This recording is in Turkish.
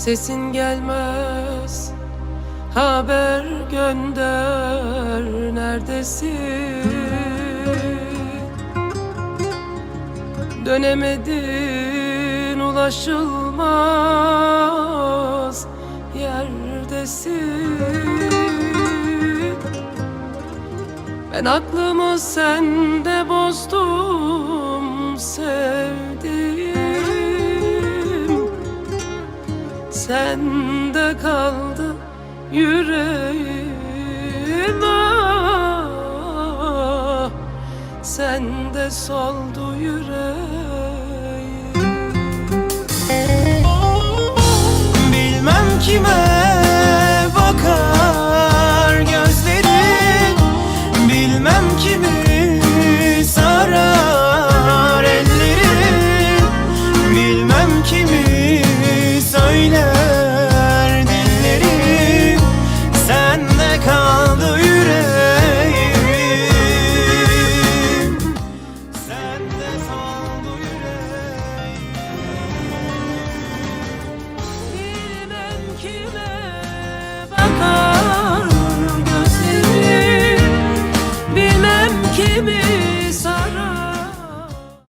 Sesin gelmez. Haber gönder. Neredesin? Dönemedin. Ulaşılmaz. Yerdesin. Ben aklımı sende bozdum Sende kaldı yüreğim ah. Sende soldu yüreğim. Bilmem kime bakar gözlerin Bilmem kimi sarar ellerin Bilmem kimi söyler.